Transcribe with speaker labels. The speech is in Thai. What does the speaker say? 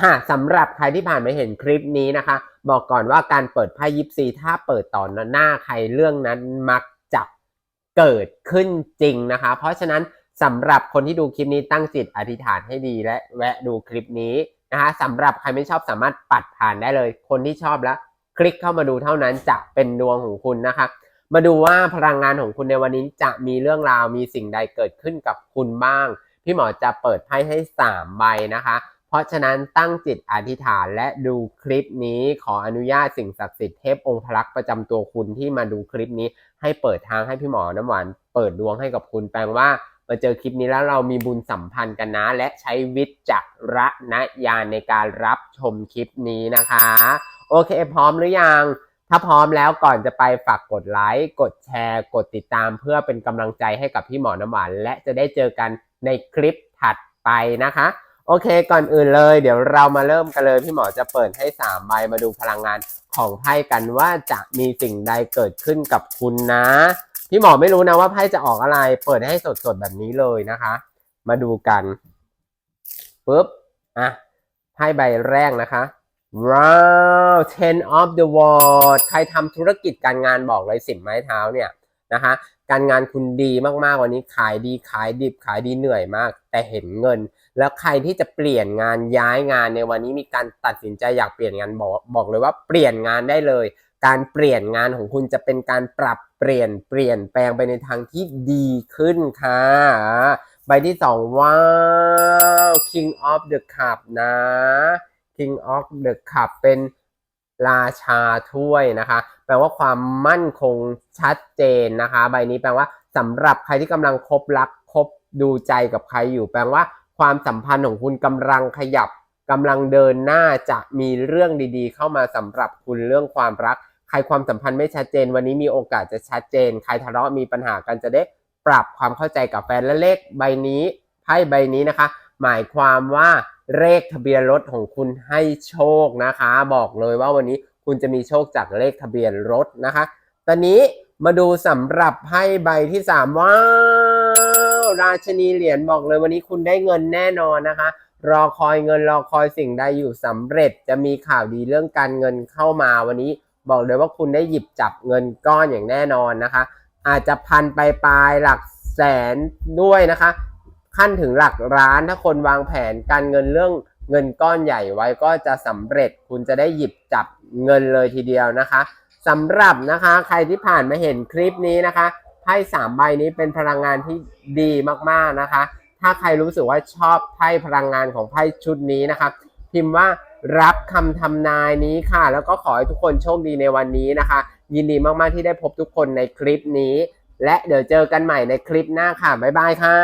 Speaker 1: ค่ะสำหรับใครที่ผ่านมาเห็นคลิปนี้นะคะ บอกก่อนว่าการเปิดไพ่ยิปซีถ้าเปิดต่อหน้าใครเรื่องนั้นมักจะเกิดขึ้นจริงนะคะ เพราะฉะนั้นสำหรับคนที่ดูคลิปนี้ตั้งจิตอธิษฐานให้ดีและแวะดูคลิปนี้นะคะสำหรับใครไม่ชอบสามารถปัดผ่านได้เลย คนที่ชอบแล้ว คลิกเข้ามาดูเท่านั้นจะเป็นดวงของคุณนะคะ มาดูว่าพลังงานของคุณในวันนี้จะมีเรื่องราวมีสิ่งใดเกิดขึ้นกับคุณบ้าง พี่หมอจะเปิดไพ่ให้3ใบนะคะ ราะฉะนั้นตั้งจิตอธิษฐานและดูคลิปนี้ขออนุญาตสิ่งศักดิ์สิทธิ์เทพองค์พลักษ์ประจำตัวคุณที่มาดูคลิปนี้ ให้เปิดทางให้พี่หมอน้ำหวานเปิดดวงให้กับคุณแปลว่ามาเจอคลิปนี้แล้วเรามีบุญสัมพันธ์กันนะ และใช้วิจารณญาณในการรับชมคลิปนี้นะคะ โอเค พร้อมหรือยัง ถ้าพร้อมแล้วก่อนจะไปฝากกดไลค์ กดแชร์ กดติดตามเพื่อเป็นกำลังใจให้กับพี่หมอน้ำหวาน และจะได้เจอกันในคลิปถัดไปนะคะ โอเค ก่อนอื่นเลย เดี๋ยวเรามาเริ่มกันเลย พี่หมอจะเปิดให้3ใบมาดูพลังงานของไพ่กันว่าจะมีสิ่งใดเกิดขึ้นกับคุณนะ พี่หมอไม่รู้นะว่าไพ่จะออกอะไร เปิดให้สดๆแบบนี้เลยนะคะ มาดูกันปุ๊บอะไพ่ใบแรกนะคะว้าว ten of the world ใครทำธุรกิจการงานบอกเลยสิบไม้เท้าเนี่ยนะคะการงานคุณดีมากๆวันนี้ขายดีขายดิบขายดีเหนื่อยมาก แต่เห็นเงิน แล้วใครที่จะเปลี่ยนงานย้ายงานในวันนี้มีการตัดสินใจอยากเปลี่ยนงานบอกบอกเลยว่าเปลี่ยนงานได้เลย การเปลี่ยนงานของคุณจะเป็นการปรับเปลี่ยนเปลี่ยนแปลงไปในทางที่ดีขึ้นค่ะใบที่สองว้าว King of the Cup นะ King of the Cup เป็นราชาถ้วยนะคะ แปลว่าความมั่นคงชัดเจนนะคะ ใบนี้แปลว่าสำหรับใครที่กำลังคบรักคบดูใจกับใครอยู่ แปลว่า ความสัมพันธ์ของคุณกำลังขยับกำลังเดินหน้าจะมีเรื่องดีๆ เข้ามาสำหรับคุณเรื่องความรัก ใครความสัมพันธ์ไม่ชัดเจน วันนี้มีโอกาสจะชัดเจน ใครทะเลาะมีปัญหากันจะได้ปรับความเข้าใจกับแฟนและเลขใบนี้ไพ่ใบนี้นะคะ หมายความว่าเลขทะเบียนรถของคุณให้โชคนะคะ บอกเลยว่าวันนี้คุณจะมีโชคจากเลขทะเบียนรถนะคะ ตอนนี้มาดูสำหรับไพ่ใบที่สามว้า ราชนีเหรียญบอกเลยวันนี้คุณได้เงินแน่นอนนะคะ รอคอยเงินรอคอยสิ่งใดอยู่สำเร็จจะมีข่าวดีเรื่องการเงินเข้ามาวันนี้ บอกเลยว่าคุณได้หยิบจับเงินก้อนอย่างแน่นอนนะคะ อาจจะพันไปปลายหลักแสนด้วยนะคะ ขั้นถึงหลักล้านถ้าคนวางแผนการเงินเรื่องเงินก้อนใหญ่ไว้ก็จะสำเร็จคุณจะได้หยิบจับเงินเลยทีเดียวนะคะสำหรับนะคะใครที่ผ่านมาเห็นคลิปนี้นะคะ ไพ่สามใบนี้เป็นพลังงานที่ดีมากๆนะคะ ถ้าใครรู้สึกว่าชอบไพ่พลังงานของไพ่ชุดนี้นะคะ พิมพ์ว่ารับคำทำนายนี้ค่ะ แล้วก็ขอให้ทุกคนโชคดีในวันนี้นะคะ ยินดีมากๆที่ได้พบทุกคนในคลิปนี้ และเดี๋ยวเจอกันใหม่ในคลิปหน้าค่ะบ๊ายบายค่ะ